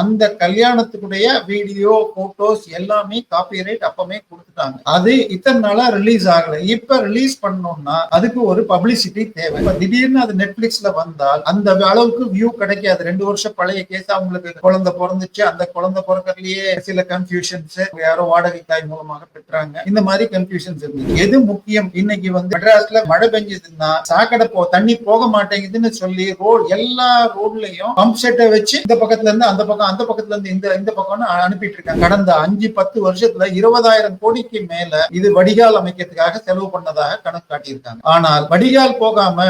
அந்த கல்யாணத்துக்குடைய video photos எல்லாமே காப்பிரைட் அப்பமே கொடுத்துட்டாங்க. அது இத்தனை நாளா ரிலீஸ் ஆகல. இப்ப ரிலீஸ் பண்ணோம்னா அதுக்கு ஒரு பப்ளிசிட்டி தேவை. இப்ப திடீர்னு அது நெட்ஃபிளிக்ஸ்ல வந்தால் அந்த அளவுக்கு வியூ கிடைக்காது. ரெண்டு வருஷம் பழைய கேஸ் அவங்களுக்கு குழந்தை பிறந்துச்சு. அந்த குழந்தை பிறக்கறதுலயே சில கன்ஃபியூஷன்ஸ் யாரோ வாடகை தாய் மூலமாக பெற்றாங்க. இந்த மாதிரி கன்ஃபியூஷன்ஸ் இருந்துச்சு எது முக்கியம்? இன்னைக்கு வந்து மெட்ராஸ்ல மழை பெஞ்சதுன்னா சாக்கடை போ தண்ணி போக மாட்டேங்குதுன்னு சொல்லி ரோடு எல்லா ரோட்லயும் பம்ப் செட்டை வச்சு இந்த பக்கத்துல இருந்து அந்த பக்கம் அந்த பக்கத்துல இருந்து இந்த இந்த பக்கம்னு அனுப்பிட்டு இருக்காங்க கடந்த அஞ்சு பத்து வருஷத்துல இருபதாயிரம் கோடிக்கு மேல இது வடிகால் அமைக்கிறதுக்காக செலவு பண்ணதாக கணக்கு காட்டியிருக்காங்க. ஆனால் வடிகால் போகாம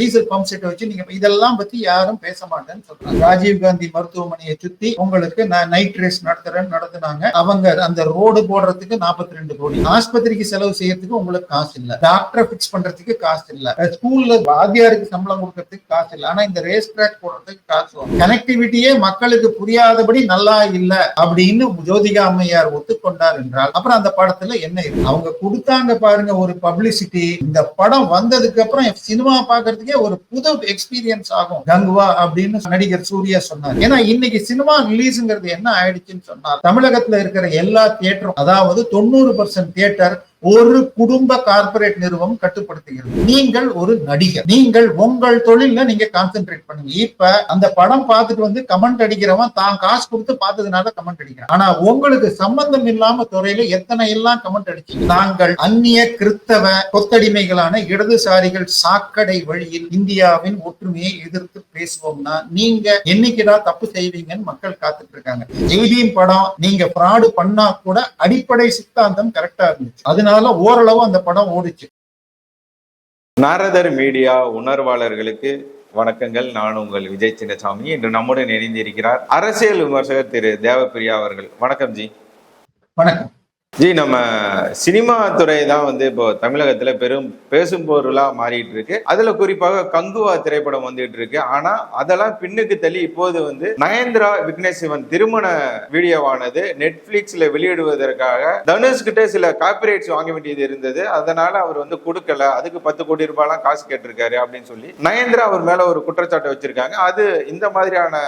டீசல் பம்ப் செட் வச்சு நீங்க இதெல்லாம் பத்தி யாரும் பேச மாட்டேன்னு சொல்றாங்க. ராஜீவ் காந்தி மருத்துவமனையை சுத்தி உங்களுக்கு நான் நைட் ரேஸ் நடத்துறேன்னு நடத்துனாங்க. அவங்க அந்த ரோடு போடுறதுக்கு 42 ரெண்டு கோடி. ஆஸ்பத்திரிக்கு செலவு செய்யறதுக்கு உங்களுக்கு காசு இல்ல. டாக்டரை பிக்ஸ் பண்றதுக்கு காசு இல்ல. ஸ்கூல்ல வாத்தியாருக்கு சம்பளம் கொடுக்கறதுக்கு காசு இல்ல. ஆனா இந்த ரேஸ் ட்ராக் போடுறதுக்கு காசு கனெக்டிவிட்டியே மக்களுக்கு முடியாதபடி நல்லா இல்ல அப்படின்னு ஜோதிகா அம்மையார் ஒத்துக்கொண்டார் என்றால் அப்புறம் அந்த படத்துல என்ன இருக்கு? அவங்க கொடுத்தாங்க பாருங்க ஒரு பப்ளிசிட்டி இந்த படம் வந்ததுக்கு அப்புறம் சினிமா பாக்குறதுக்கே ஒரு புது எக்ஸ்பீரியன்ஸ் ஆகும். கங்குவா அப்படின்னு நடிகர் சூர்யா சொன்னார். ஏன்னா இன்னைக்கு சினிமா ரிலீஸ்ங்கிறது என்ன ஆயிடுச்சுன்னு சொன்னார் தமிழகத்துல இருக்கிற எல்லா தியேட்டரும் அதாவது தொண்ணூறு பர்சன்ட் தியேட்டர் ஒரு குடும்ப கார்ப்பரேட் நிறுவனம் கட்டுப்படுத்துகிறது. நீங்கள் ஒரு நடிகர். நீங்கள் உங்கள் தொழில நீங்க கான்சென்ட்ரேட் பண்ணுங்க. இப்ப அந்த படம் பார்த்துட்டு வந்து கமெண்ட் அடிக்கிறவன் தான் காசு கொடுத்து பார்த்ததுனால கமெண்ட் அடிக்கிறான். ஆனா உங்களுக்கு சம்பந்தம் இல்லாம துறையில எத்தனை எல்லாம் கமெண்ட் அடிச்சு நாங்கள் அந்நிய கிறித்தவ கொத்தடிமைகளான இடதுசாரிகள் சாக்கடை வழியில் இந்தியாவின் ஒற்றுமையை எதிர்த்து பேசுவோம்னா நீங்க என்னைக்குடா தப்பு செய்வீங்கன்னு மக்கள் காத்துட்டு இருக்காங்க. ஜெய்பீம் படம் நீங்க ஃப்ராடு பண்ணா கூட அடிப்படை சித்தாந்தம் கரெக்டா இருந்துச்சு. அதனால ஓரளவு அந்த படம் ஓடிச்சு. நாரதர் மீடியா உணர்வாளர்களுக்கு வணக்கங்கள். நான் உங்கள் விஜய் சின்னசாமி. இன்று நம்முடன் இணைந்திருக்கிறார் அரசியல் விமர்சகர் திரு தேவப்பிரியா அவர்கள். வணக்கம் ஜி. வணக்கம். ஜி நம்ம சினிமா துறை தான் வந்து இப்போ தமிழகத்துல பெரும் பேசும் பொருளா மாறிட்டு இருக்கு. அதுல குறிப்பாக கங்குவா திரைப்படம் வந்துட்டு இருக்கு. ஆனா அதெல்லாம் பின்னுக்கு தள்ளி இப்போது வந்து நயன்திரா விக்னேஷ் சிவன் திருமண வீடியோவானது நெட்ஃபிளிக்ஸ்ல வெளியிடுவதற்காக தனுஷ் கிட்ட சில காப்பிரைட்ஸ் வாங்க வேண்டியது இருந்தது. அதனால அவர் வந்து கொடுக்கல. அதுக்கு பத்து கோடி ரூபாய்லாம் காசு கேட்டிருக்காரு அப்படின்னு சொல்லி நயன்திரா அவர் மேல ஒரு குற்றச்சாட்டு வச்சிருக்காங்க. அது இந்த மாதிரியான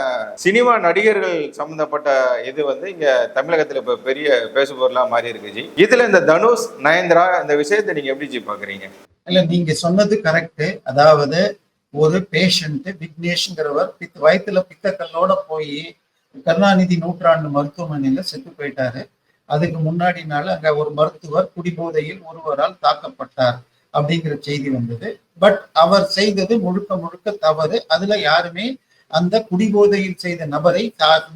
சினிமா நடிகர்கள் சம்பந்தப்பட்ட இது வந்து இங்க தமிழகத்துல இப்ப பெரிய பேசு பொருளா மாறி இருக்கு ஜி இதுல இந்த தனுஷ் நயன்தரா இந்த விஷயத்தை நீங்க எப்படி ஜி பாக்குறீங்க? இல்ல நீங்க சொன்னது கரெக்ட் அதாவது ஒரு பேஷண்ட் விக்னேஷ்ங்கிறவர் பித் வயிற்றுல பித்தக்கல்லோட போய் கருணாநிதி நூற்றாண்டு மருத்துவமனையில செத்து போயிட்டாரு. அதுக்கு முன்னாடி நாள் அங்க ஒரு மருத்துவர் குடிபோதையில் ஒருவரால் தாக்கப்பட்டார் அப்படிங்கிற செய்தி வந்தது. பட் அவர் செய்தது முழுக்க முழுக்க தவறு. அதுல யாருமே அந்த குடிபோதையில் செய்த நபரை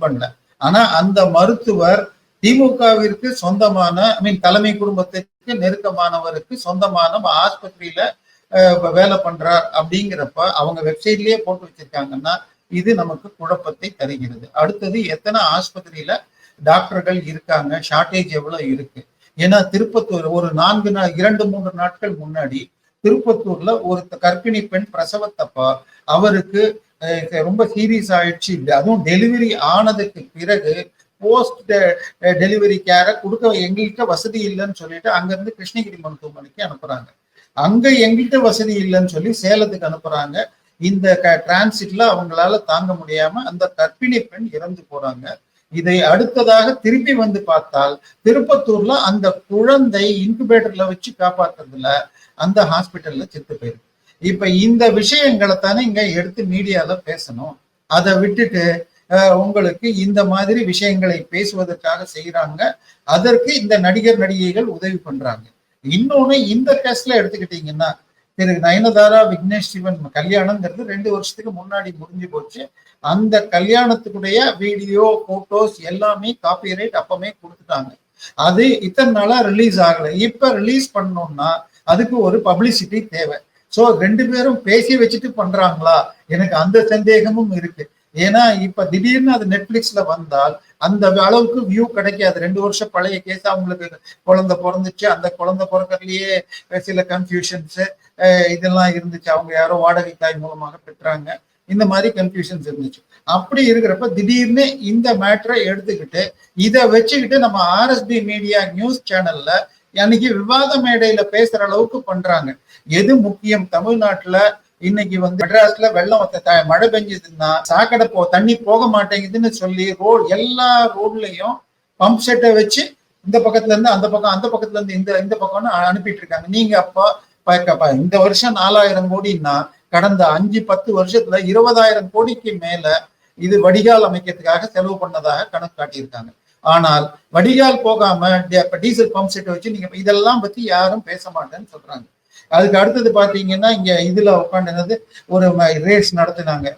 பண்ணல. ஆனா அந்த மருத்துவர் திமுகவிற்கு சொந்தமான ஐ மீன் தலைமை குடும்பத்திற்கு நெருக்கமானவருக்கு சொந்தமான ஆஸ்பத்திரியில வேலை பண்றார் அப்படிங்கிறப்ப அவங்க வெப்சைட்லயே போட்டு வச்சிருக்காங்கன்னா இது நமக்கு குழப்பத்தை தருகிறது. அடுத்தது எத்தனை ஆஸ்பத்திரியில டாக்டர்கள் இருக்காங்க? ஷார்டேஜ் எவ்வளவு இருக்கு? ஏன்னா திருப்பத்தூர் ஒரு நான்கு நாள் இரண்டு மூன்று நாட்கள் முன்னாடி திருப்பத்தூர்ல ஒரு கர்ப்பிணி பெண் பிரசவத்தப்ப அவருக்கு ரொம்ப சீரியஸ் ஆயிடுச்சு. அதுவும் டெலிவரி ஆனதுக்கு பிறகு போஸ்ட் டெலிவரி கேரை கொடுக்க எங்கள்கிட்ட வசதி இல்லைன்னு சொல்லிட்டு அங்கேருந்து கிருஷ்ணகிரி மருத்துவமனைக்கு அனுப்புறாங்க. அங்க எங்கள்கிட்ட வசதி இல்லைன்னு சொல்லி சேலத்துக்கு அனுப்புறாங்க. இந்த டிரான்சிட்ல அவங்களால தாங்க முடியாம அந்த கர்ப்பிணி பெண் இறந்து போறாங்க. இதை அடுத்ததாக திருப்பி வந்து பார்த்தால் திருப்பத்தூர்ல அந்த குழந்தை இன்குபேட்டர்ல வச்சு காப்பாத்துறதுல அந்த ஹாஸ்பிட்டல்ல செத்து போயிருக்கு. இப்ப இந்த விஷயங்களை தானே இங்க எடுத்து மீடியால பேசணும். அதை விட்டுட்டு உங்களுக்கு இந்த மாதிரி விஷயங்களை பேசுவதற்காக செய்யறாங்க அதற்கு இந்த நடிகர் நடிகைகள் உதவி பண்றாங்க. இன்னொன்னு இந்த கேஸ்ல எடுத்துக்கிட்டீங்கன்னா திரு நயனதாரா விக்னேஷ் சிவன் கல்யாணங்கிறது ரெண்டு வருஷத்துக்கு முன்னாடி முடிஞ்சு போச்சு. அந்த கல்யாணத்துக்குடைய வீடியோ போட்டோஸ் எல்லாமே காப்பிரைட் அப்பமே கொடுத்துட்டாங்க. அது இத்தனை நாளா ரிலீஸ் ஆகலை. இப்ப ரிலீஸ் பண்ணோம்னா அதுக்கு ஒரு பப்ளிசிட்டி தேவை. சோ ரெண்டு பேரும் பேசி வச்சுட்டு பண்றாங்களா? எனக்கு அந்த சந்தேகமும் இருக்கு. ஏன்னா இப்ப திடீர்னு அது நெட்ஃபிளிக்ஸ்ல வந்தால் அந்த அளவுக்கு வியூ கிடைக்காது. ரெண்டு வருஷம் பழைய கேஸ் அவங்களுக்கு குழந்தை பிறந்துச்சு. அந்த குழந்தை பிறக்கறதுலயே சில கன்ஃபியூஷன்ஸ் இதெல்லாம் இருந்துச்சு. அவங்க யாரோ வாடகை தாய் மூலமாக பெற்றாங்க. இந்த மாதிரி கன்ஃபியூஷன்ஸ் இருந்துச்சு. அப்படி இருக்கிறப்ப திடீர்னு இந்த மேட்டரை எடுத்துக்கிட்டு இதை வச்சுக்கிட்டு நம்ம ஆர்எஸ்பி மீடியா நியூஸ் சேனல்ல அன்னைக்கு விவாத மேடையில பேசுற அளவுக்கு பண்றாங்க. எது முக்கியம்? தமிழ்நாட்டுல இன்னைக்கு வந்து மெட்ராஸ்ல வெள்ளம் வத்த- த- மழை பெஞ்சதுன்னா சாக்கடை போ தண்ணி போக மாட்டேங்குதுன்னு சொல்லி ரோடு எல்லா ரோட்லயும் பம்ப் செட்டை வச்சு இந்த பக்கத்துல இருந்து அந்த பக்கம் அந்த பக்கத்துல இருந்து இந்த இந்த பக்கம்னு அனுப்பிட்டு இருக்காங்க நீங்க அப்போ இந்த வருஷம் நாலாயிரம் கோடின்னா கடந்த அஞ்சு பத்து வருஷத்துல இருபதாயிரம் கோடிக்கு மேல இது வடிகால் அமைக்கிறதுக்காக செலவு பண்ணதாக கணக்கு காட்டியிருக்காங்க. ஆனால் வடிகால் போகாம டீசல் பம்ப் செட்டை வச்சு நீங்க இதெல்லாம் பத்தி யாரும் பேச மாட்டேன்னு சொல்றாங்க. அதுக்கு அடுத்தது பார்த்தீங்கன்னா இங்கே இதில் உட்காந்துனது ஒரு ரேஸ் நடத்தினாங்க.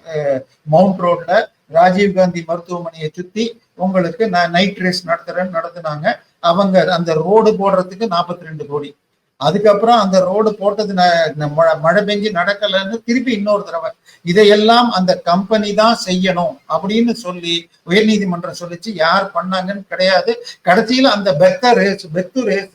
மவுண்ட் ரோட்ல ராஜீவ் காந்தி மருத்துவமனையை சுற்றி உங்களுக்கு நான் நைட் ரேஸ் நடத்துறேன்னு நடத்தினாங்க. அவங்க அந்த ரோடு போடுறதுக்கு நாற்பத்தி ரெண்டு கோடி. அதுக்கப்புறம் அந்த ரோடு போட்டது ந- மழை பெஞ்சு நடக்கலைன்னு திருப்பி இன்னொரு தடவை. இதையெல்லாம் அந்த கம்பெனி தான் செய்யணும் அப்படின்னு சொல்லி உயர்நீதிமன்றம் சொல்லிச்சு. யார் பண்ணாங்கன்னு கிடையாது. கடைசியில் அந்த பெத்த ரேஸ் பெத்து ரேஸ்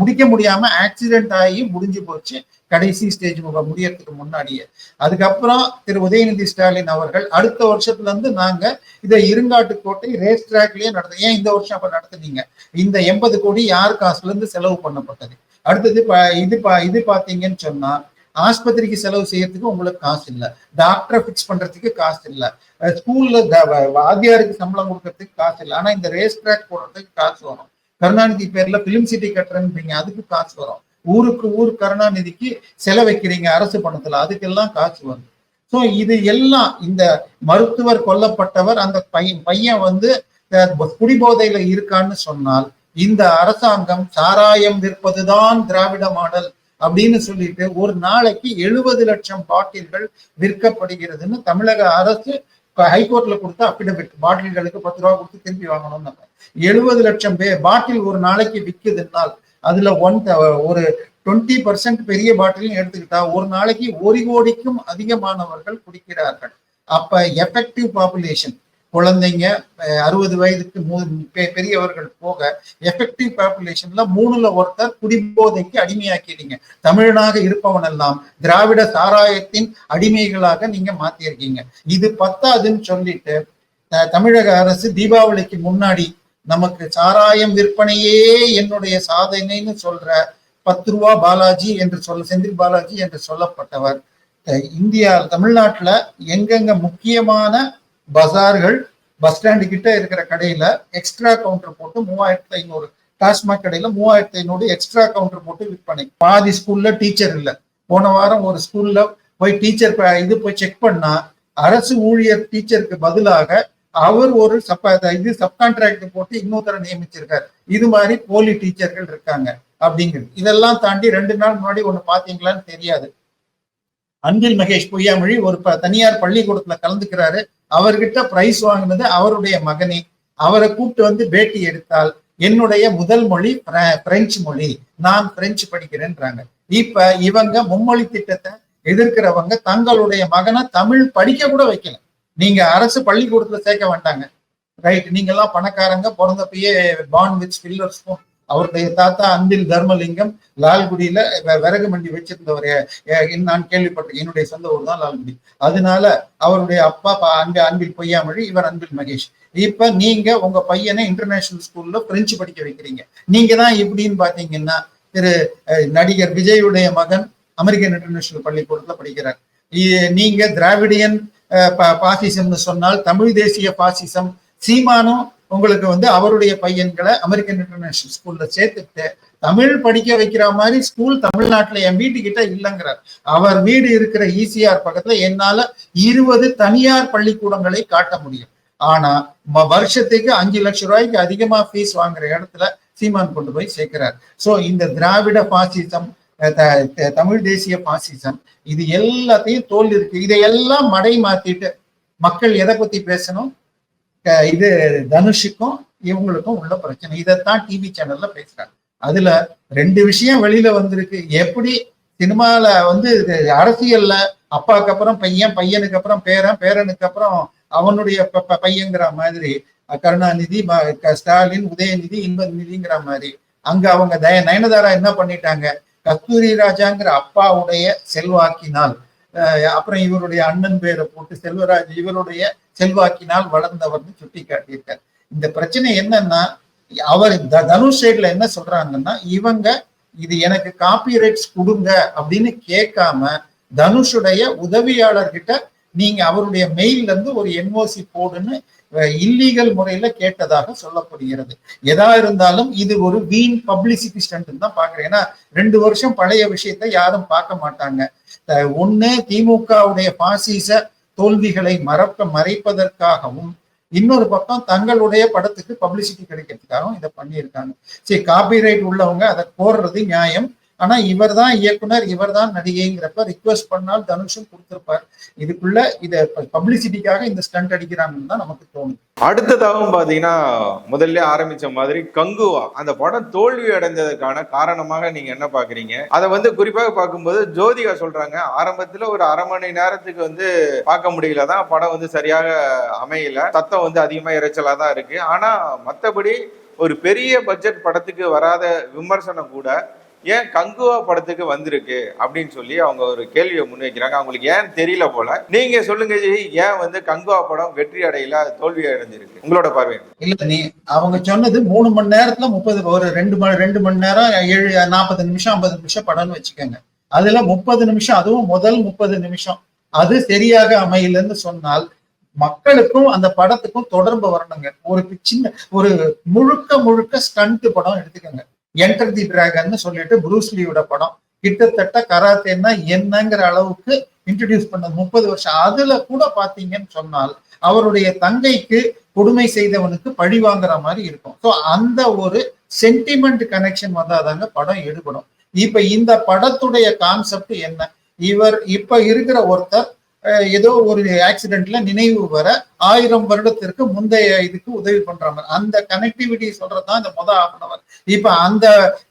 முடிக்க முடியாம ஆக்சிடென்ட் ஆகி முடிஞ்சு போச்சு. கடைசி ஸ்டேஜ் முடியறதுக்கு முன்னாடியே. அதுக்கப்புறம் திரு உதயநிதி ஸ்டாலின் அவர்கள் அடுத்த வருஷத்துல இருந்து நாங்க இதை இருங்காட்டுக்கோட்டை ரேஸ் ட்ராக்லயே நடத்த ஏன் இந்த வருஷம் அப்ப நடத்துனீங்க? இந்த எண்பது கோடி யார் காசுல இருந்து செலவு பண்ணப்பட்டது? அடுத்தது இது பா இது பாத்தீங்கன்னு சொன்னா ஆஸ்பத்திரிக்கு செலவு செய்யறதுக்கு உங்களுக்கு காசு இல்லை. டாக்டரை ஃபிக்ஸ் பண்றதுக்கு காசு இல்லை. ஸ்கூல்ல வாத்தியாருக்கு சம்பளம் கொடுக்கறதுக்கு காசு இல்லை. ஆனா இந்த ரேஸ் ட்ராக் போடுறதுக்கு காசு வரும். கருணாநிதி பேர்ல பிலிம் சிட்டி கட்டுறேன்றீங்க. அதுக்கு காசு வரும். ஊருக்கு ஊர் கருணாநிதிக்கு செலவைக்கிறீங்க அரசு பணத்துல. அதுக்கெல்லாம் காசு வரும். சோ இது எல்லாம் இந்த மருத்துவர் கொல்லப்பட்டவர் அந்த பையன் பையன் வந்து குடிபோதையில இருக்கான்னு சொன்னால் இந்த அரசாங்கம் சாராயம் விற்பதுதான் திராவிட மாடல் அப்படின்னு சொல்லிட்டு ஒரு நாளைக்கு எழுபது லட்சம் பாட்டில்கள் விற்கப்படுகிறதுன்னு தமிழக அரசு ஹைகோர்ட்ல கொடுத்த அப்பிடவிட் பாட்டில்களுக்கு பத்து ரூபா கொடுத்து திருப்பி வாங்கணும்னு எழுபது லட்சம் பே பாட்டில் ஒரு நாளைக்கு விற்குதுன்னால் அதுல ஒன் ஒரு டுவெண்ட்டி பர்சன்ட் பெரிய பாட்டிலும் எடுத்துக்கிட்டா ஒரு நாளைக்கு ஒரு கோடிக்கும் அதிகமானவர்கள் குடிக்கிறார்கள். அப்ப எஃபெக்டிவ் பாப்புலேஷன் குழந்தைங்க அறுபது வயதுக்கு மூ- பெ- பெரியவர்கள் போக எஃபெக்டிவ் பாப்புலேஷன்ல மூணுல ஒருத்தர் குடிபோதைக்கு அடிமையாக்கிட்டீங்க. தமிழனாக இருப்பவன் எல்லாம் திராவிட சாராயத்தின் அடிமைகளாக நீங்க மாத்திருக்கீங்க இது பத்தாதுன்னு சொல்லிட்டு தமிழக அரசு தீபாவளிக்கு முன்னாடி நமக்கு சாராயம் விற்பனையே என்னுடைய சாதனைன்னு சொல்ற பத்து ரூபா பாலாஜி என்று சொல்ல செந்தில் பாலாஜி என்று சொல்லப்பட்டவர். இந்தியா தமிழ்நாட்டுல எங்கெங்க முக்கியமான பஜார்கள் பஸ் ஸ்டாண்டு கிட்ட இருக்கிற கடையில எக்ஸ்ட்ரா கவுண்டர் போட்டு மூவாயிரத்தி ஐநூறு. டாஸ்மாக் கடையில மூவாயிரத்தி ஐநூறு எக்ஸ்ட்ரா கவுண்டர் போட்டு விற்பனை. பாதி ஸ்கூல்ல டீச்சர் இல்ல. போன வாரம் ஒரு ஸ்கூல்ல போய் டீச்சர் இது போய் செக் பண்ணா அரசு ஊழியர் டீச்சருக்கு பதிலாக அவர் ஒரு சப்ப இது சப்கான்ட்ராக்ட் போட்டு இன்னொருத்தரை நியமிச்சிருக்காரு. இது மாதிரி போலி டீச்சர்கள் இருக்காங்க. அப்படிங்கிறது. இதெல்லாம் தாண்டி ரெண்டு நாள் முன்னாடி ஒண்ணு பாத்தீங்களான்னு தெரியாது. அன்பில் மகேஷ் பொய்யாமொழி ஒரு தனியார் பள்ளிக்கூடத்துல கலந்துக்கிறாரு. அவர்கிட்ட பிரைஸ் வாங்கினது அவருடைய மகனே. அவரை கூப்பிட்டு வந்து பேட்டி எடுத்தால் என்னுடைய முதல் மொழி பிரெஞ்சு மொழி. நான் பிரெஞ்சு படிக்கிறேன்றாங்க. இப்ப இவங்க மும்மொழி திட்டத்தை எதிர்க்கிறவங்க தங்களுடைய மகனை தமிழ் படிக்க கூட வைக்கல. நீங்க அரசு பள்ளிக்கூடத்துல சேர்க்க வேண்டாங்க. ரைட் நீங்க எல்லாம் பணக்காரங்க பிறந்தப்பயே பான் வித் ஸ்பில்லர் ஸ்பூன் அவருடைய தாத்தா அன்பில் தர்மலிங்கம் லால்குடியில விறகு மண்டி வச்சிருந்தவர். நான் கேள்விப்பட்டேன் என்னுடைய சொந்த ஊர் தான் லால்குடி. அதனால அவருடைய அப்பா பா- அன்பு அன்பில் பொய்யாமொழி இவர் அன்பில் மகேஷ். இப்ப நீங்க உங்க பையனை இன்டர்நேஷனல் ஸ்கூல்ல பிரெஞ்சு படிக்க வைக்கிறீங்க. நீங்க தான் எப்படின்னு பாத்தீங்கன்னா திரு நடிகர் விஜயுடைய மகன் அமெரிக்கன் இன்டர்நேஷனல் பள்ளிக்கூடத்துல படிக்கிறார். நீங்க திராவிடியன் பா- பாசிசம்னு சொன்னால் தமிழ் தேசிய பாசிசம் சீமானும் உங்களுக்கு வந்து அவருடைய பையன்களை அமெரிக்கன் இன்டர்நேஷனல் ஸ்கூல்ல சேர்த்துட்டு தமிழ் படிக்க வைக்கிற மாதிரி ஸ்கூல் தமிழ்நாட்டுல என் வீட்டுக்கிட்ட இல்லைங்கிறார். அவர் வீடு இருக்கிற இசிஆர் பக்கத்துல என்னால இருபது தனியார் பள்ளிக்கூடங்களை காட்ட முடியும். ஆனா வருஷத்துக்கு அஞ்சு லட்சம் ரூபாய்க்கு அதிகமா ஃபீஸ் வாங்குற இடத்துல சீமான் கொண்டு போய் சேர்க்கிறார். சோ இந்த திராவிட பாசிசம் த- தமிழ் தேசிய பாசிசம் இது எல்லாத்தையும் தோல் இருக்கு இதையெல்லாம் மடை மாத்திட்டு மக்கள் எதை பத்தி பேசணும்? இது தனுஷுக்கும் இவங்களுக்கும் உள்ள பிரச்சனை. இதைத்தான் டிவி சேனல்ல பேசுறாங்க. அதுல ரெண்டு விஷயம் வெளியில வந்திருக்கு. எப்படி சினிமால வந்து இது அரசியல்ல அப்பாவுக்கு அப்புறம் பையன் பையனுக்கு அப்புறம் பேரன் பேரனுக்கு அப்புறம் அவனுடைய ப- பையங்கிற மாதிரி கருணாநிதி ஸ்டாலின் உதயநிதி இன்பநிதிங்கிற மாதிரி. அங்க அவங்க தய நயனதாரா என்ன பண்ணிட்டாங்க? கஸ்தூரி ராஜாங்கிற அப்பாவுடைய செல்வாக்கினால் அப்புறம் இவருடைய அண்ணன் பேரை போட்டு செல்வராஜ் இவருடைய செல்வாக்கினால் வளர்ந்தவர்னு சுட்டி காட்டியிருக்கார் இந்த பிரச்சனை என்னன்னா அவர் த- தனுஷ் சைட்ல என்ன சொல்றாங்கன்னா இவங்க இது எனக்கு காப்பி ரைட்ஸ் கொடுங்க அப்படின்னு கேட்காம தனுஷுடைய உதவியாளர்கிட்ட நீங்க அவருடைய மெயில்ல இருந்து ஒரு என்ஓசி போடுன்னு இல்லீகல் முறையில கேட்டதாக சொல்லப்படுகிறது. எதா இருந்தாலும் இது ஒரு வீண் பப்ளிசிட்டி ஸ்டண்ட் தான் பாக்குறேன் ஏன்னா ரெண்டு வருஷம் பழைய விஷயத்த யாரும் பார்க்க மாட்டாங்க. ஒண்ணு திமுகவுடைய பாசிச தோல்விகளை மறக்க மறைப்பதற்காகவும் இன்னொரு பக்கம் தங்களுடைய படத்துக்கு பப்ளிசிட்டி கிடைக்கிறதுக்காகவும் இதை பண்ணியிருக்காங்க. சரி காப்பிரைட் உள்ளவங்க அதை கோர்றது நியாயம். ஆனா இவர் தான் இயக்குனர் இவர் தான் நடிகைங்கிறப்ப ரிக்வெஸ்ட் பண்ணால் தனுஷும் கொடுத்திருப்பார். இதுக்குள்ள இத பப்ளிசிட்டிக்காக இந்த ஸ்டண்ட் அடிக்கிறாங்கன்னு தான் நமக்கு தோணுது. அடுத்ததாகவும் பாத்தீங்கன்னா முதல்ல ஆரம்பிச்ச மாதிரி கங்குவா. அந்த படம் தோல்வி அடைந்ததுக்கான காரணமாக நீங்க என்ன பாக்குறீங்க அதை வந்து குறிப்பாக பார்க்கும்போது ஜோதிகா சொல்றாங்க ஆரம்பத்துல ஒரு அரை மணி நேரத்துக்கு வந்து பார்க்க முடியல. தான் படம் வந்து சரியாக அமையல. சத்தம் வந்து அதிகமா இறைச்சலா தான் இருக்கு. ஆனா மத்தபடி ஒரு பெரிய பட்ஜெட் படத்துக்கு வராத விமர்சனம் கூட ஏன் கங்குவா படத்துக்கு வந்திருக்கு அப்படின்னு சொல்லி அவங்க ஒரு கேள்வியை முன்வைக்கிறாங்க. அவங்களுக்கு ஏன் தெரியல போல? நீங்க சொல்லுங்க ஏன் வந்து கங்குவா படம் வெற்றி அடையில? தோல்வி அடைஞ்சிருக்கு. உங்களோட பார்வை இல்ல நீ அவங்க சொன்னது மூணு மணி நேரத்துல முப்பது ஒரு ரெண்டு மணி ரெண்டு மணி நேரம் ஏழு நாற்பது நிமிஷம் ஐம்பது நிமிஷம் படம்னு வச்சுக்கோங்க. அதுல முப்பது நிமிஷம் அதுவும் முதல் முப்பது நிமிஷம். அது சரியாக அமையலன்னு சொன்னால் மக்களுக்கும் அந்த படத்துக்கும் தொடர்பு வரணுங்க. ஒரு சின்ன ஒரு முழுக்க முழுக்க ஸ்டண்ட் படம் எடுத்துக்கோங்க. என்டர் தி டிராகன் சொல்லிட்டு புரூஸ்லியோட படம். கிட்டத்தட்ட கராத்தேன்னா என்னங்கிற அளவுக்கு இன்ட்ரடியூஸ் பண்ண முப்பது வருஷம். அதுல கூட பாத்தீங்கன்னு சொன்னால் அவருடைய தங்கைக்கு கொடுமை செய்தவனுக்கு பழி வாங்குற மாதிரி இருக்கும். ஸோ அந்த ஒரு சென்டிமெண்ட் கனெக்ஷன் வந்தாதாங்க படம் எடுக்கணும் இப்ப இந்த படத்துடைய கான்செப்ட் என்ன? இவர் இப்ப இருக்கிற ஒருத்தர் ஏதோ ஒரு ஆக்சிடென்ட்ல நினைவு வர ஆயிரம் வருடத்திற்கு முந்தைய இதுக்கு உதவி பண்றாங்க அந்த கனெக்டிவிட்டி சொல்றதுதான் இந்த மொத ஆஃப் அவர் இப்ப அந்த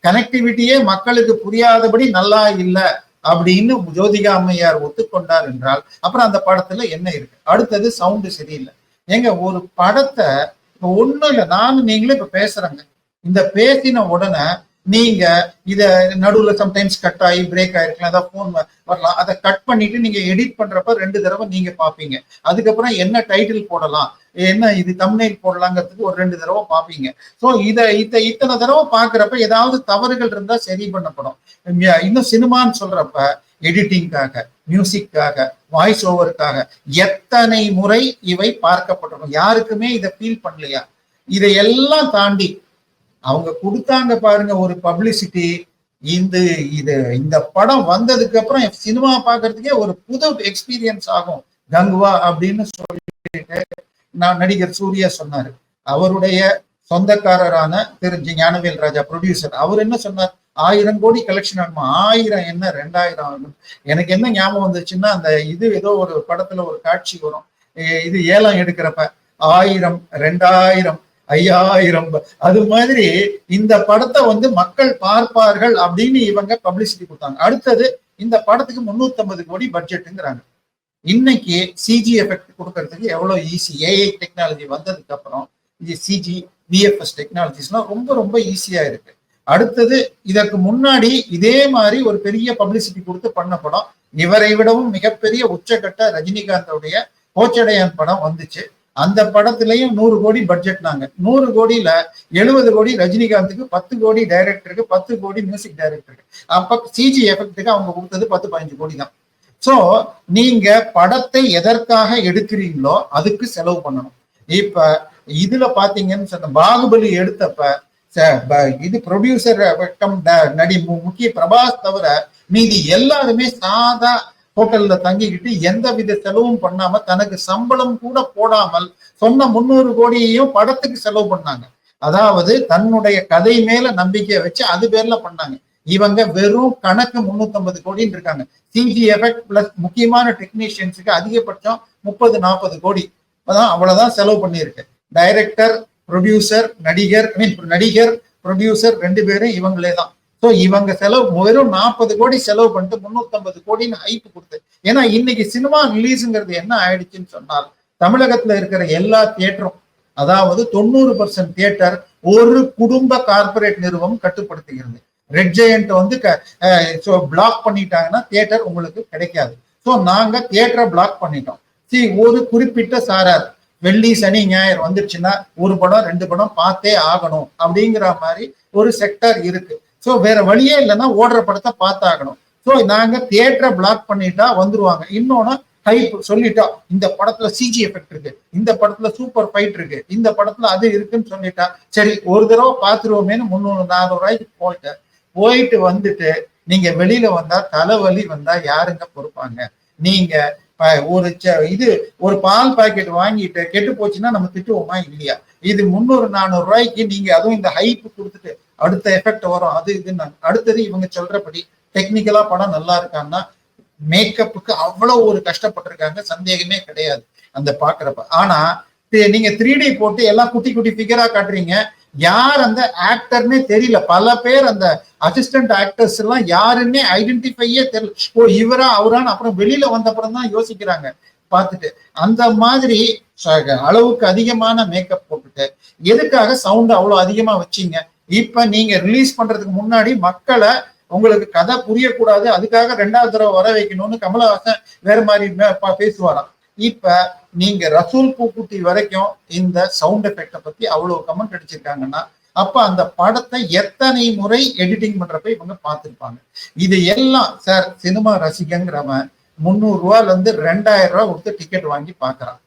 கனெக்டிவிட்டியே மக்களுக்கு புரியாதபடி நல்லா இல்லை அப்படின்னு ஜோதிகா அம்மையார் ஒத்துக்கொண்டார் என்றால் அப்புறம் அந்த படத்துல என்ன இருக்கு? அடுத்தது சவுண்டு சரியில்லை. ஏங்க ஒரு படத்தை இப்ப ஒண்ணும் இல்லை நானும் நீங்களும் இப்ப பேசுறேங்க. இந்த பேசின உடனே நீங்க இத நடுவுல சம்டைம்ஸ் கட் ஆகி பிரேக் ஆயிருக்கலாம். ஏதாவது போன் வரலாம். அதை கட் பண்ணிட்டு நீங்க எடிட் பண்றப்ப ரெண்டு தடவை நீங்க பாப்பீங்க அதுக்கப்புறம் என்ன டைட்டில் போடலாம்? என்ன இது தம்ப்நெயில் போடலாங்கிறதுக்கு ஒரு ரெண்டு தடவை பாப்பீங்க ஸோ இதை இத்த இத்தனை தடவை பாக்குறப்ப ஏதாவது தவறுகள் இருந்தா சரி பண்ணப்படும். இன்னும் சினிமான்னு சொல்றப்ப எடிட்டிங்காக மியூசிக்காக வாய்ஸ் ஓவருக்காக எத்தனை முறை இவை பார்க்கப்பட்டிருக்கும்? யாருக்குமே இதை ஃபீல் பண்ணலையா? இதையெல்லாம் தாண்டி அவங்க கொடுத்தாங்க பாருங்க ஒரு பப்ளிசிட்டி இந்த இது இந்த படம் வந்ததுக்கு அப்புறம் சினிமா பாக்குறதுக்கே ஒரு புது எக்ஸ்பீரியன்ஸ் ஆகும். கங்குவா அப்படின்னு சொல்லிட்டு நான் நடிகர் சூர்யா சொன்னாரு. அவருடைய சொந்தக்காரரான திரு ஞானவேல் ராஜா ப்ரொடியூசர் அவர் என்ன சொன்னார்? ஆயிரம் கோடி கலெக்ஷன் ஆகுமா ஆயிரம் என்ன? ரெண்டாயிரம் ஆகும். எனக்கு என்ன ஞாபகம் வந்துச்சுன்னா அந்த இது ஏதோ ஒரு படத்துல ஒரு காட்சி வரும். இது ஏலம் எடுக்கிறப்ப ஆயிரம் ரெண்டாயிரம் ஐயாயிரம் அது மாதிரி இந்த படத்தை வந்து மக்கள் பார்ப்பார்கள் அப்படின்னு இவங்க பப்ளிசிட்டி கொடுத்தாங்க. அடுத்தது இந்த படத்துக்கு 350 கோடி பட்ஜெட்டுங்கிறாங்க இன்னைக்கு சிஜி எஃபெக்ட் கொடுக்கறதுக்கு எவ்வளவு ஈஸி ஏஐ டெக்னாலஜி வந்ததுக்கு அப்புறம் இது சிஜி விஎஃப்எஸ் டெக்னாலஜிஸ்லாம் ரொம்ப ரொம்ப ஈஸியா இருக்கு. அடுத்தது இதற்கு முன்னாடி இதே மாதிரி ஒரு பெரிய பப்ளிசிட்டி கொடுத்து பண்ண படம் இவரை விடவும் மிகப்பெரிய உச்சக்கட்ட ரஜினிகாந்தோடைய கோச்சடையான் படம் வந்துச்சு. அந்த படத்துலயும் நூறு கோடி பட்ஜெட் நாங்க. நூறு கோடியில எழுபது கோடி ரஜினிகாந்துக்கு பத்து கோடி டைரக்டருக்கு பத்து கோடி மியூசிக் டைரக்டருக்கு அப்ப சிஜி எஃபெக்ட்டுக்கு அவங்க கொடுத்தது பத்து பதினஞ்சு கோடி தான். சோ நீங்க படத்தை எதற்காக எடுக்கிறீங்களோ அதுக்கு செலவு பண்ணணும். இப்ப இதுல பாத்தீங்கன்னு சொன்ன பாகுபலி எடுத்தப்ப ச- இது ப்ரொடியூசர் நடி முக்கிய பிரபாஸ் தவிர மீதி எல்லாருமே சாதா ஹோட்டல்ல தங்கிக்கிட்டு எந்த வித செலவும் பண்ணாம தனக்கு சம்பளம் கூட போடாமல் சொன்ன முன்னூறு கோடியையும் படத்துக்கு செலவு பண்ணாங்க. அதாவது தன்னுடைய கதை மேல நம்பிக்கையை வச்சு அது பேர்ல பண்ணாங்க. இவங்க வெறும் கணக்கு 350 கோடின்னு இருக்காங்க. சிஜி எஃபெக்ட் பிளஸ் முக்கியமான டெக்னீஷியன்ஸுக்கு அதிகபட்சம் முப்பது நாற்பது கோடி. அதான் அவ்வளவுதான் செலவு பண்ணியிருக்கு. டைரக்டர் ப்ரொடியூசர் நடிகர் ஐ மீன் நடிகர் ப்ரொடியூசர் ரெண்டு பேரும் இவங்களே தான். ஸோ இவங்க செலவு வெறும் நாற்பது கோடி செலவு பண்ணிட்டு 350 கோடின்னு ஹைப் கொடுத்து ஏன்னா இன்னைக்கு சினிமா ரிலீஸுங்கிறது என்ன ஆயிடுச்சுன்னு சொன்னால் தமிழகத்துல இருக்கிற எல்லா தியேட்டரும் அதாவது தொண்ணூறு பர்சன்ட் தியேட்டர் ஒரு குடும்ப கார்ப்பரேட் நிறுவனம் கட்டுப்படுத்துகிறது. ரெட் ஜெயண்ட் வந்து பிளாக் பண்ணிட்டாங்கன்னா தியேட்டர் உங்களுக்கு கிடைக்காது. ஸோ நாங்க தியேட்டரை பிளாக் பண்ணிட்டோம். சி ஒரு குறிப்பிட்ட சாரார் வெள்ளி சனி ஞாயிறு வந்துருச்சுன்னா ஒரு படம் ரெண்டு படம் பார்த்தே ஆகணும் அப்படிங்கிற மாதிரி ஒரு செக்டர் இருக்கு. ஸோ வேற வழியே இல்லைன்னா ஓடுற படத்தை பார்த்தாகணும். ஸோ நாங்க தியேட்டரை பிளாக் பண்ணிட்டா வந்துருவாங்க. இன்னொன்னு டைப் சொல்லிட்டா இந்த படத்துல சிஜி எஃபெக்ட் இருக்கு இந்த படத்துல சூப்பர் ஃபைட் இருக்கு இந்த படத்துல அது இருக்குன்னு சொல்லிட்டா சரி ஒரு தடவை பார்த்துருவோமேனு முந்நூறு நானூறு ரூபாய்க்கு போயிட்டு போயிட்டு வந்துட்டு நீங்க வெளியில வந்தா தலைவலி வந்தா யாருங்க பொறுப்பாங்க? நீங்க ஒரு ச- இது ஒரு பால் பாக்கெட் வாங்கிட்டு கெட்டு போச்சுன்னா நம்ம திட்டுவோமா இல்லையா? இது முந்நூறு நானூறு ரூபாய்க்கு நீங்க அதுவும் இந்த ஹைப் கொடுத்துட்டு அடுத்த எஃபெக்ட் வரும். அது இதுன்னு அடுத்தது இவங்க சொல்றபடி டெக்னிக்கலா படம் நல்லா இருக்கான்னா மேக்கப்புக்கு அவ்வளவு ஒரு கஷ்டப்பட்டிருக்காங்க சந்தேகமே கிடையாது அந்த பாக்குறப்ப. ஆனா நீங்க த்ரீ டி போட்டு எல்லாம் குட்டி குட்டி ஃபிகரா காட்டுறீங்க. யார் அந்த ஆக்டர்னே தெரியல. பல பேர் அந்த அசிஸ்டன்ட் ஆக்டர்ஸ் எல்லாம் யாருன்னே ஐடென்டிஃபையே தெரியல. ஓ இவரா அவரான்னு அப்புறம் வெளியில வந்த அப்புறம் தான் யோசிக்கிறாங்க. பார்த்துட்டு அந்த மாதிரி அளவுக்கு அதிகமான மேக்கப் போட்டுட்டு எதுக்காக சவுண்ட் அவ்வளோ அதிகமா வச்சீங்க? இப்ப நீங்க ரிலீஸ் பண்றதுக்கு முன்னாடி மக்களை உங்களுக்கு கதை புரியக்கூடாது. அதுக்காக ரெண்டாவது தடவை வர வைக்கணும்னு கமலஹாசன் வேற மாதிரி மே- பேசுவாராம். இப்ப நீங்க ரசூல் பூக்குட்டி வரைக்கும் இந்த சவுண்ட் எஃபெக்ட பத்தி அவ்வளவு கமெண்ட் அடிச்சிருக்காங்கன்னா அப்ப அந்த படத்தை எத்தனை முறை எடிட்டிங் பண்றப்ப இவங்க பார்த்துருப்பாங்க. இது எல்லாம் சார் சினிமா ரசிகங்கிறவன் முந்நூறு ரூபாய்ல இருந்து ரெண்டாயிரம் ரூபாய் கொடுத்து டிக்கெட் வாங்கி பார்க்கறான்.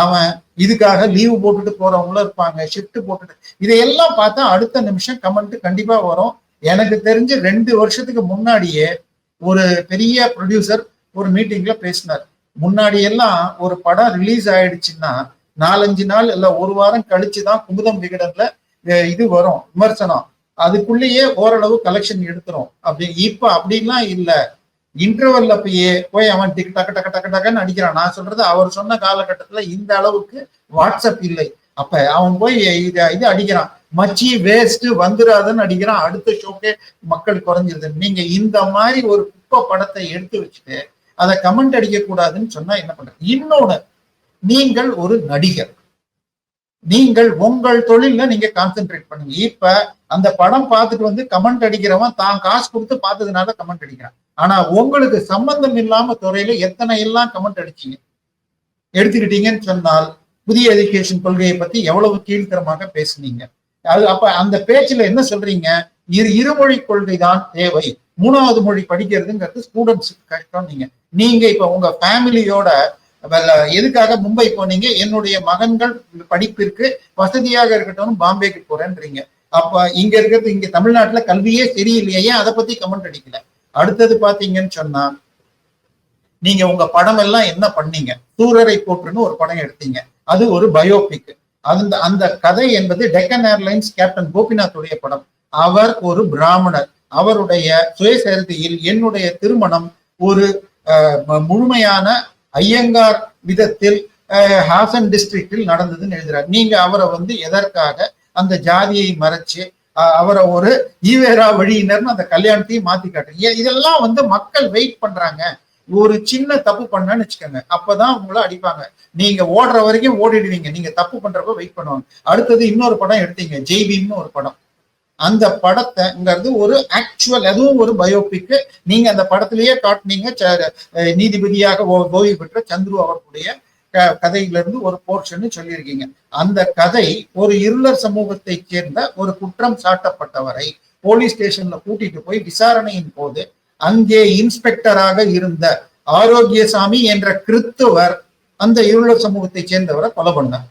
அவன் இதுக்காக லீவு போட்டுட்டு போறவங்களும் இருப்பாங்க ஷிஃப்ட் போட்டுட்டு. இதையெல்லாம் பார்த்தா அடுத்த நிமிஷம் கமெண்ட் கண்டிப்பா வரும். எனக்கு தெரிஞ்சு ரெண்டு வருஷத்துக்கு முன்னாடியே ஒரு பெரிய ப்ரொடியூசர் ஒரு மீட்டிங்ல பேசினார். முன்னாடி எல்லாம் ஒரு படம் ரிலீஸ் ஆயிடுச்சுன்னா நாலஞ்சு நாள் இல்ல ஒரு வாரம் கழிச்சு தான் குமுதம் விகடன்ல இது வரும் விமர்சனம். அதுக்குள்ளேயே ஓரளவு கலெக்ஷன் எடுத்துரும் அப்படி இப்ப அப்படிலாம் இல்லை. இன்டர்வல்ல போய் போய் அவன் டிக் டக்கு டக்கு டக்கு டக்குன்னு அடிக்கிறான். நான் சொல்றது அவர் சொன்ன காலகட்டத்துல இந்த அளவுக்கு வாட்ஸ்அப் இல்லை. அப்ப அவன் போய் இது இது அடிக்கிறான். மச்சி வேஸ்ட் வந்துடாதுன்னு அடிக்கிறான். அடுத்த ஷோக்கே மக்கள் குறைஞ்சிருது. நீங்க இந்த மாதிரி ஒரு குப்பை படத்தை எடுத்து வச்சுட்டு அதை கமெண்ட் அடிக்க கூடாதுன்னு சொன்னா என்ன பண்ற இன்னொன்னு நீங்கள் ஒரு நடிகர். நீங்கள் உங்கள் தொழில்ல நீங்க கான்சென்ட்ரேட் பண்ணுங்க. இப்ப அந்த படம் பார்த்துட்டு வந்து கமெண்ட் அடிக்கிறவன் தான் காசு கொடுத்து பார்த்ததுனால கமெண்ட் அடிக்கிறான். ஆனா உங்களுக்கு சம்பந்தம் இல்லாம துறையில எத்தனை எல்லாம் கமெண்ட் அடிச்சீங்க? எடுத்துக்கிட்டீங்கன்னு சொன்னால் புதிய எஜுகேஷன் கொள்கையை பத்தி எவ்வளவு கீழ்த்தரமாக பேசுனீங்க? அது அப்ப அந்த பேச்சுல என்ன சொல்றீங்க? இரு இருமொழி கொள்கை தான் தேவை. மூணாவது மொழி படிக்கிறதுங்கிறது ஸ்டூடெண்ட்ஸுக்கு கஷ்டம் நீங்க. நீங்க இப்ப உங்க ஃபேமிலியோட எதுக்காக மும்பை போனீங்க? என்னுடைய மகன்கள் படிப்பிற்கு வசதியாக இருக்கட்டும் பாம்பேக்கு போறேன்றீங்க. அப்ப இங்க இருக்கிறது இங்க தமிழ்நாட்டுல கல்வியே சரியில்லையே அதை பத்தி கமெண்ட் அடிக்கல? அடுத்தது பாத்தீங்கன்னு சொன்னா நீங்க உங்க படம் எல்லாம் என்ன பண்ணீங்க? சூரரை போற்றுன்னு ஒரு படம் எடுத்தீங்க. அது ஒரு பயோபிக் அந்த அந்த கதை என்பது டெக்கன் ஏர்லைன்ஸ் கேப்டன் கோபிநாத்துடைய படம். அவர் ஒரு பிராமணர். அவருடைய சுயசரிதையில் என்னுடைய திருமணம் ஒரு முழுமையான ஐயங்கார் விதத்தில் ஹாசன் டிஸ்ட்ரிக்டில் நடந்ததுன்னு எழுதுறார். நீங்க அவரை வந்து எதற்காக அந்த ஜாதியை மறைச்சு அவரை ஒரு ஈவேரா வழியினர்னு அந்த கல்யாணத்தையும் மாத்தி காட்டுறீங்க இதெல்லாம் வந்து மக்கள் வெயிட் பண்றாங்க. ஒரு சின்ன தப்பு பண்ணான்னு வச்சுக்கோங்க. அப்பதான் உங்களை அடிப்பாங்க. நீங்க ஓடுற வரைக்கும் ஓடிடுவீங்க. நீங்க தப்பு பண்றப்ப வெயிட் பண்ணுவாங்க. அடுத்தது இன்னொரு படம் எடுத்தீங்க. ஜெய்பீம்னு ஒரு படம். அந்த படத்தைங்கிறது ஒரு ஆக்சுவல் அதுவும் ஒரு பயோபிக் நீங்க அந்த படத்திலேயே காட்டுனீங்க. ச- நீதிபதியாக ஓ- ஓய்வு பெற்ற சந்துரு அவர்களுடைய கதையிலிருந்து ஒரு போர்ஷன் சொல்லியிருக்கீங்க. அந்த கதை ஒரு இருளர் சமூகத்தை சேர்ந்த ஒரு குற்றம் சாட்டப்பட்டவரை போலீஸ் ஸ்டேஷன்ல கூட்டிட்டு போய் விசாரணையின் போது அங்கே இன்ஸ்பெக்டராக இருந்த ஆரோக்கியசாமி என்ற கிறித்துவர் அந்த இருளர் சமூகத்தை சேர்ந்தவரை கொலை பண்ணார்.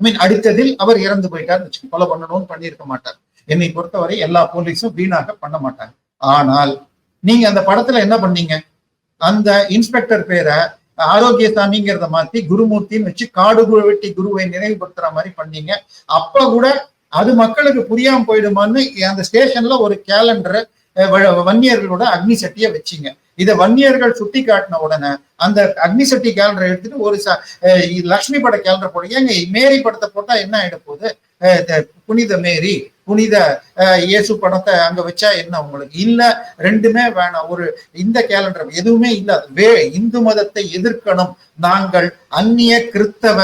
ஐ மீன் அடுத்ததில் அவர் இறந்து போயிட்டார் கொலை பண்ணணும்னு பண்ணியிருக்க மாட்டார். என்னை பொறுத்தவரை எல்லா போலீஸும் வீணாக பண்ண மாட்டாங்க. ஆனால் நீங்க அந்த படத்துல என்ன பண்ணீங்க? அந்த இன்ஸ்பெக்டர் பேரை ஆரோக்கியசாமிங்கிறத மாத்தி குருமூர்த்தின்னு வச்சு காடு வெட்டி குருவை நினைவுபடுத்துற மாதிரி பண்ணீங்க. அப்ப கூட அது மக்களுக்கு புரியாம போயிடுமான்னு அந்த ஸ்டேஷன்ல ஒரு கேலண்டர் வன்னியர்களோட அக்னி சட்டியை வச்சீங்க. இதை வன்னியர்கள் சுட்டி காட்டின உடனே அந்த அக்னி சட்டி கேலண்டர் எடுத்துட்டு ஒரு லக்ஷ்மி பட கேலண்டர் போடுங்க. ஏங்க மேரி படத்தை போட்டா என்ன ஆயிட போகுது? புனித மேரி புனித இயேசு படத்தை அங்க வச்சா என்ன உங்களுக்கு? இல்ல ரெண்டுமே வேணாம். ஒரு இந்த கேலண்டர் எதுவுமே இல்ல. வே இந்து மதத்தை எதிர்க்கணும். நாங்கள் அந்நிய கிறித்தவ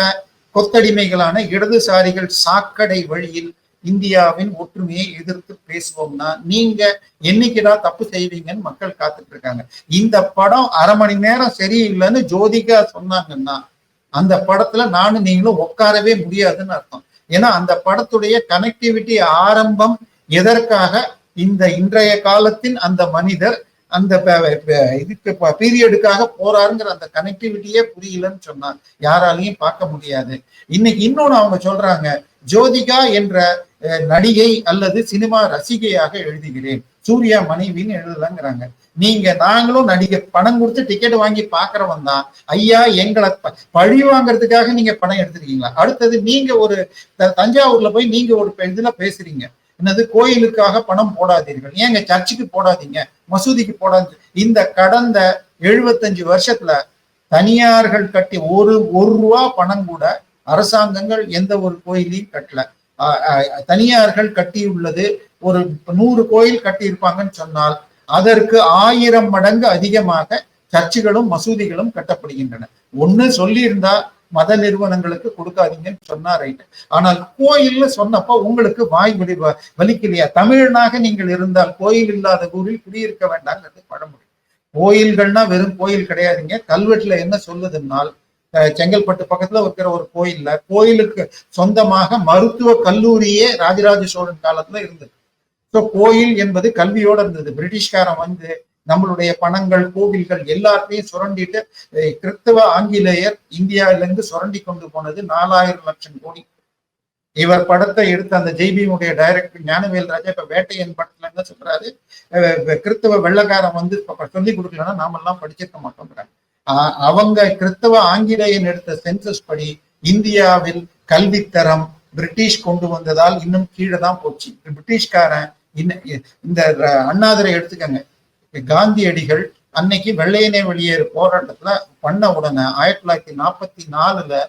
கொத்தடிமைகளான இடதுசாரிகள் சாக்கடை வழியில் இந்தியாவின் ஒற்றுமையை எதிர்த்து பேசுவோம்னா நீங்க என்னைக்குடா தப்பு செய்வீங்கன்னு மக்கள் காத்துட்டு இருக்காங்க இந்த படம் அரை மணி நேரம் சரியில்லைன்னு ஜோதிகா சொன்னாங்கன்னா அந்த படத்துல நானும் நீங்களும் உட்காரவே முடியாதுன்னு அர்த்தம். ஏன்னா அந்த படத்துடைய கனெக்டிவிட்டி ஆரம்பம் எதற்காக? இந்த இன்றைய காலத்தின் அந்த மனிதர் அந்த இதுக்கு பீரியடுக்காக போறாருங்கிற அந்த கனெக்டிவிட்டியே புரியலன்னு சொன்னார். யாராலையும் பார்க்க முடியாது. இன்னைக்கு இன்னொன்னு அவங்க சொல்றாங்க ஜோதிகா என்ற அஹ், நடிகை அல்லது சினிமா ரசிகையாக எழுதுகிறேன். சூர்யா மனைவின்னு எழுதலங்கிறாங்க நீங்க நாங்களும் நடிகை பணம் கொடுத்து டிக்கெட் வாங்கி பாக்குறவன் தான். ஐயா எங்களை ப- பழி வாங்குறதுக்காக நீங்க பணம் எடுத்திருக்கீங்களா? அடுத்தது நீங்க ஒரு த- தஞ்சாவூர்ல போய் நீங்க ஒரு இதுல பேசுறீங்க. என்னது கோயிலுக்காக பணம் போடாதீர்கள். ஏங்க சர்ச்சுக்கு போடாதீங்க. மசூதிக்கு போடாது இந்த கடந்த எழுபத்தஞ்சு வருஷத்துல தனியார்கள் கட்டி ஒரு ஒரு ரூபா பணம் கூட அரசாங்கங்கள் எந்த ஒரு கோயிலையும் கட்டல. தனியார்கள் கட்டியுள்ளது. ஒரு நூறு கோயில் கட்டியிருப்பாங்கன்னு சொன்னால் அதற்கு ஆயிரம் மடங்கு அதிகமாக சர்ச்சுகளும் மசூதிகளும் கட்டப்படுகின்றன. ஒண்ணு சொல்லியிருந்தா மத நிறுவனங்களுக்கு கொடுக்காதீங்கன்னு சொன்னா ரைட் ஆனால் கோயில்ல சொன்னப்போ உங்களுக்கு வாய் வலி வ- வலிக்கலையா? தமிழனாக நீங்கள் இருந்தால் கோயில் இல்லாத ஊரில் குடியிருக்க வேண்டாங்கிறது பழமொழி. கோயில்கள்னா வெறும் கோயில் கிடையாதுங்க. கல்வெட்டுல என்ன சொல்லுதுன்னால் செங்கல்பட்டு பக்கத்துல இருக்கிற ஒரு கோயில்ல கோயிலுக்கு சொந்தமாக மருத்துவ கல்லூரியே ராஜராஜ சோழன் காலத்துல இருந்தது. ஸோ கோயில் என்பது கல்வியோட இருந்தது. பிரிட்டிஷ்காரன் வந்து நம்மளுடைய பணங்கள் கோவில்கள் எல்லாத்தையும் சுரண்டிட்டு கிறிஸ்தவ ஆங்கிலேயர் இந்தியாவிலிருந்து சுரண்டி கொண்டு போனது நாலாயிரம் லட்சம் கோடி. இவர் படத்தை எடுத்த அந்த ஜெய்பீமுடைய டைரக்டர் ஞானவேல் ராஜா இப்ப வேட்டையன் படத்துல என்ன சொல்றாரு. அஹ், கிறிஸ்தவ வெள்ளக்காரன் வந்து சொல்லி கொடுக்கலன்னா நாமெல்லாம் படிச்சிருக்க மாட்டோங்கிறாங்க அவங்க கிறிஸ்தவ ஆங்கிலேயன் எடுத்த சென்சஸ் படி இந்தியாவில் கல்வித்தரம் பிரிட்டிஷ் கொண்டு வந்ததால் இன்னும் கீழே தான் போச்சு. பிரிட்டிஷ்காரன் இந்த ர- அண்ணாதுரை எடுத்துக்கங்க. காந்தியடிகள் அன்னைக்கு வெள்ளையனே வெளியேறு போராட்டத்துல பண்ண உடனே ஆயிரத்தி தொள்ளாயிரத்தி நாற்பத்தி நாலுல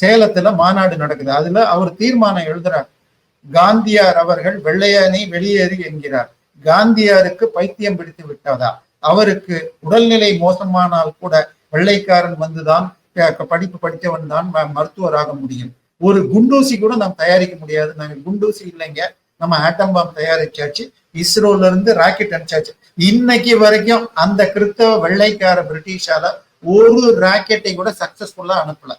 சேலத்துல மாநாடு நடக்குது. அதுல அவர் தீர்மானம் எழுதுறார். காந்தியார் அவர்கள் வெள்ளையனை வெளியேறு என்கிறார். காந்தியாருக்கு பைத்தியம் பிடித்து விட்டதா? அவருக்கு உடல்நிலை மோசமானால் கூட வெள்ளைக்காரன் வந்துதான் படிப்பு படித்தவன் தான் மருத்துவராக முடியும். ஒரு குண்டூசி கூட நாம் தயாரிக்க முடியாது. நாங்க குண்டூசி இல்லைங்க. நம்ம ஆட்டம் பாம் தயாரிச்சாச்சு. இஸ்ரோல இருந்து ராக்கெட் அனுப்பிச்சாச்சு. இன்னைக்கு வரைக்கும் அந்த கிறிஸ்தவ வெள்ளைக்கார பிரிட்டிஷால ஒரு ராக்கெட்டை கூட சக்சஸ்ஃபுல்லா அனுப்பல.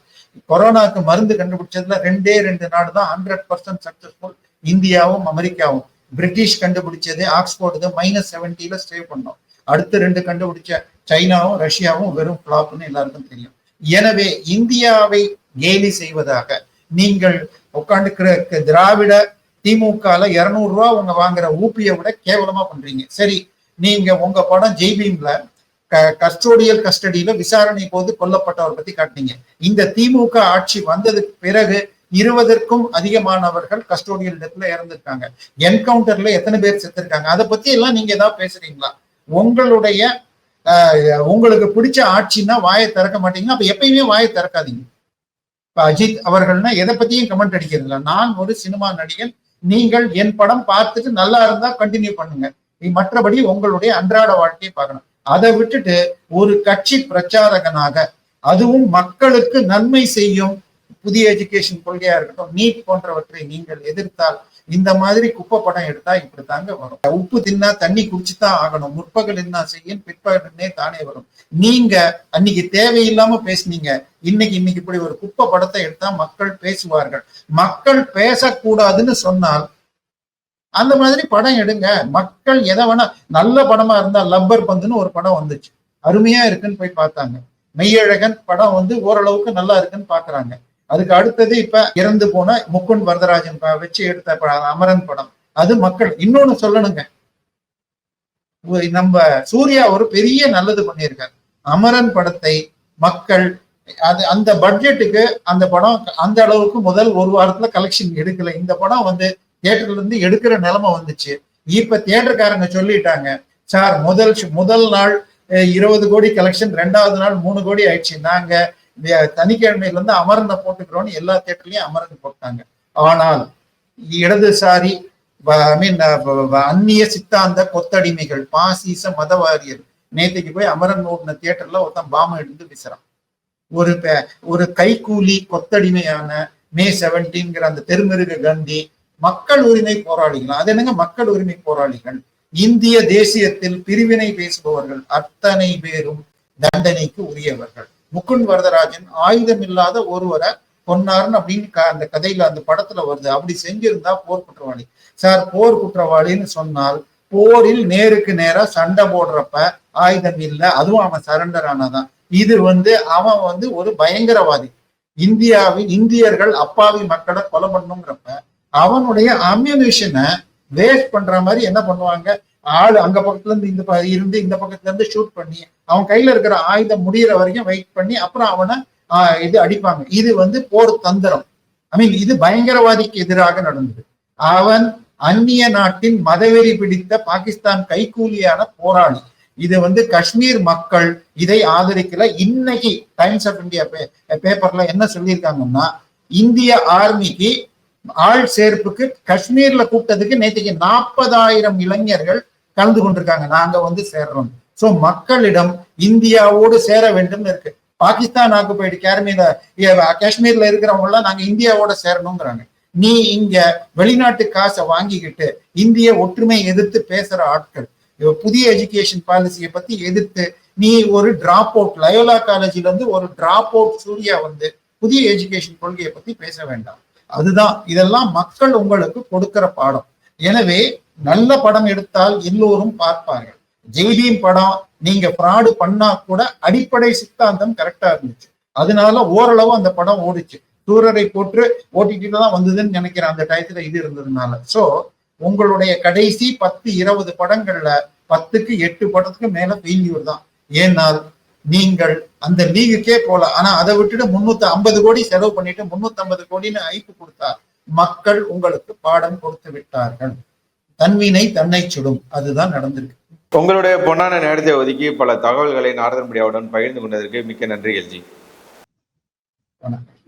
கொரோனாக்கு மருந்து கண்டுபிடிச்சதுல ரெண்டே ரெண்டு நாடு தான் ஹண்ட்ரட் பர்சன்ட் சக்சஸ்ஃபுல் இந்தியாவும் அமெரிக்காவும். பிரிட்டிஷ் கண்டுபிடிச்சது ஆக்ஸ்போர்டு மைனஸ் செவன்டில ஸ்டே பண்ணோம். அடுத்து ரெண்டு கண்டுபிடிச்ச சைனாவும் ரஷ்யாவும் வெறும் பிளாப்னு எல்லாருக்கும் தெரியும். எனவே இந்தியாவை கேலி செய்வதாக நீங்கள் உட்காந்துக்கிற திராவிட திமுகல இருநூறு ரூபா உங்க வாங்குற ஊப்பியை விட கேவலமா பண்றீங்க. சரி நீங்க உங்க படம் ஜெய்பீம்ல கஸ்டோடியல் கஸ்டடியில விசாரணை போது கொல்லப்பட்டவர் பத்தி காட்டினீங்க. இந்த திமுக ஆட்சி வந்ததுக்கு பிறகு இருபதற்கும் அதிகமானவர்கள் கஸ்டோடியல் டெத்ல இறந்திருக்காங்க. என்கவுண்டர்ல எத்தனை பேர் செத்துருக்காங்க? அதை பத்தி எல்லாம் நீங்க ஏதாவது பேசுறீங்களா? உங்களுடைய உங்களுக்கு பிடிச்ச ஆட்சின்னா வாயை திறக்க மாட்டீங்க. அப்ப எப்பயுமே வாயை திறக்காதீங்க. இப்ப அஜித் அவர்கள்னா எதை பத்தியும் கமெண்ட் அடிக்கிறது இல்லை நான் ஒரு சினிமா நடிகன். நீங்கள் என் படம் பார்த்துட்டு நல்லா இருந்தா கண்டினியூ பண்ணுங்க. மற்றபடி உங்களுடைய அன்றாட வாழ்க்கையை பார்க்கணும். அதை விட்டுட்டு ஒரு கட்சி பிரச்சாரகனாக அதுவும் மக்களுக்கு நன்மை செய்யும் புதிய எஜுகேஷன் கொள்கையா இருக்கட்டும் நீட் போன்றவற்றை நீங்கள் எதிர்த்தால் இந்த மாதிரி குப்பை படம் எடுத்தா இப்படித்தாங்க வரும். உப்பு தின்னா தண்ணி குடிச்சுதான் ஆகணும். முற்பகல் என்ன செய்யும்? பிற்பகலே தானே வரும். நீங்க அன்னைக்கு தேவையில்லாம பேசுனீங்க. இன்னைக்கு இன்னைக்கு இப்படி ஒரு குப்பை படத்தை எடுத்தா மக்கள் பேசுவார்கள். மக்கள் பேசக்கூடாதுன்னு சொன்னால் அந்த மாதிரி படம் எடுங்க. மக்கள் எதை வேணா நல்ல படமா இருந்தா லப்பர் பந்துன்னு ஒரு படம் வந்துச்சு. அருமையா இருக்குன்னு போய் பார்த்தாங்க. மெய்யழகன் படம் வந்து ஓரளவுக்கு நல்லா இருக்குன்னு பாக்குறாங்க அதுக்கு அடுத்தது இப்ப இறந்து போன முக்குன் வரதராஜன் ப- வச்சு எடுத்த அமரன் படம். அது மக்கள் இன்னொன்னு சொல்லணுங்க. நம்ம சூர்யா ஒரு பெரிய நல்லது பண்ணியிருக்காரு. அமரன் படத்தை மக்கள் அது அந்த பட்ஜெட்டுக்கு அந்த படம் அந்த அளவுக்கு முதல் ஒரு வாரத்துல கலெக்ஷன் எடுக்கல. இந்த படம் வந்து தியேட்டர்ல இருந்து எடுக்கிற நிலைமை வந்துச்சு. இப்ப தியேட்டர்காரங்க சொல்லிட்டாங்க சார் முதல் முதல் நாள் இருபது கோடி கலெக்ஷன் ரெண்டாவது நாள் மூணு கோடி ஆயிடுச்சு. நாங்க சனிக்கிழமையில இருந்து அமர்ந்த போட்டுக்கிறோம்னு எல்லா தேட்டர்லயும் அமர்ந்து போட்டாங்க. ஆனால் இடதுசாரி ஐ மீன் அந்நிய சித்தாந்த கொத்தடிமைகள் பாசிச மதவாரியர் நேத்தைக்கு போய் அமரன் ஓடின தியேட்டர்ல ஒருத்தன் பாம எடுத்து பேசுறான் ஒரு ஒரு கைக்கூலி கொத்தடிமையான மே செவன்டீன்கிற அந்த தெருமிருக கண்டி மக்கள் உரிமை போராளிகள். அது என்னங்க? மக்கள் உரிமை போராளிகள். இந்திய தேசியத்தில் பிரிவினை பேசுபவர்கள் அத்தனை பேரும் தண்டனைக்கு உரியவர்கள். முகுந்த் வரதராஜன் ஆயுதம் இல்லாத ஒருவரை கொன்னார்னு அப்படின்னு க- அந்த கதையில அந்த படத்துல வருது. அப்படி செஞ்சிருந்தா போர் குற்றவாளி. சார் போர் குற்றவாளின்னு சொன்னால் போரில் நேருக்கு நேரா சண்டை போடுறப்ப ஆயுதம் இல்லை அதுவும் அவன் சரண்டர் ஆனாதான். இது வந்து அவன் வந்து ஒரு பயங்கரவாதி. இந்தியாவின் இந்தியர்கள் அப்பாவி மக்களை கொலை பண்ணுங்கிறப்ப அவனுடைய அம்யூனிஷனை வேஸ்ட் பண்ற மாதிரி என்ன பண்ணுவாங்க? ஆள் அங்க பக்கத்துல இருந்து இந்த ப- இருந்து இந்த பக்கத்துல இருந்து ஷூட் பண்ணி அவன் கையில இருக்கிற ஆயுதம் முடியிற வரைக்கும் வெயிட் பண்ணி அப்புறம் அவனை ஆஹ், இது அடிப்பாங்க. இது வந்து போர் தந்திரம். ஐ மீன் இது பயங்கரவாதிக்கு எதிராக நடந்தது. அவன் அந்நிய நாட்டின் மதவெறி பிடித்த பாகிஸ்தான் கைகூலியான போராளி. இது வந்து காஷ்மீர் மக்கள் இதை ஆதரிக்கல. இன்னைக்கு டைம்ஸ் ஆஃப் இந்தியா பேப்பர்ல என்ன சொல்லியிருக்காங்கன்னா இந்திய ஆர்மிக்கு ஆள் சேர்ப்புக்கு காஷ்மீர்ல கூப்பிட்டதுக்கு நேற்றுக்கு நாற்பதாயிரம் இளைஞர்கள் கலந்து கொண்டிருக்காங்க. நாங்க வந்து சேர்றோம். சோ மக்களிடம் இந்தியாவோடு சேர வேண்டும் இருக்கு. பாகிஸ்தான் ஆக்குபைடு காஷ்மீர்ல காஷ்மீர்ல இருக்கிறவங்க எல்லாம் நாங்க இந்தியாவோட சேரணுங்கிறாங்க நீ இங்க வெளிநாட்டு காசை வாங்கிக்கிட்டு இந்திய ஒற்றுமை எதிர்த்து பேசுற ஆட்கள் புதிய எஜுகேஷன் பாலிசியை பத்தி எதிர்த்து நீ ஒரு டிராப் அவுட் லயோலா காலேஜ்ல இருந்து ஒரு டிராப் அவுட் சூர்யா வந்து புதிய எஜுகேஷன் கொள்கையை பத்தி பேச வேண்டாம். அதுதான் இதெல்லாம் மக்கள் உங்களுக்கு கொடுக்கிற பாடம். எனவே நல்ல படம் எடுத்தால் எல்லோரும் பார்ப்பார்கள். ஜெய்பீம் படம் நீங்க ஃப்ராடு பண்ணா கூட அடிப்படை சித்தாந்தம் கரெக்டா இருந்துச்சு. அதனால ஓரளவு அந்த படம் ஓடிச்சு. சூரரை போட்டு ஓட்டிட்டு தான் வந்ததுன்னு நினைக்கிறேன் அந்த டயத்துல இது இருந்ததுனால. சோ உங்களுடைய கடைசி பத்து இருபது படங்கள்ல பத்துக்கு எட்டு படத்துக்கு மேல ஃபெயில்யூர் தான். ஏனால் நீங்கள் அந்த லீகுக்கே போல ஆனா அதை விட்டுட்டு முன்னூத்தி ஐம்பது கோடி செலவு பண்ணிட்டு முன்னூத்தி ஐம்பது கோடின்னு ஐப்பு கொடுத்தா மக்கள் உங்களுக்கு பாடம் கொடுத்து விட்டார்கள். தன்வினை தன்னை சுடும். அதுதான் நடந்திருக்கு. உங்களுடைய பொன்னான நேரத்தை ஒதுக்கி பல தகவல்களை நாரதன் மீடியாவுடன் பகிர்ந்து கொண்டதற்கு மிக்க நன்றி எல்ஜி. வணக்கம்.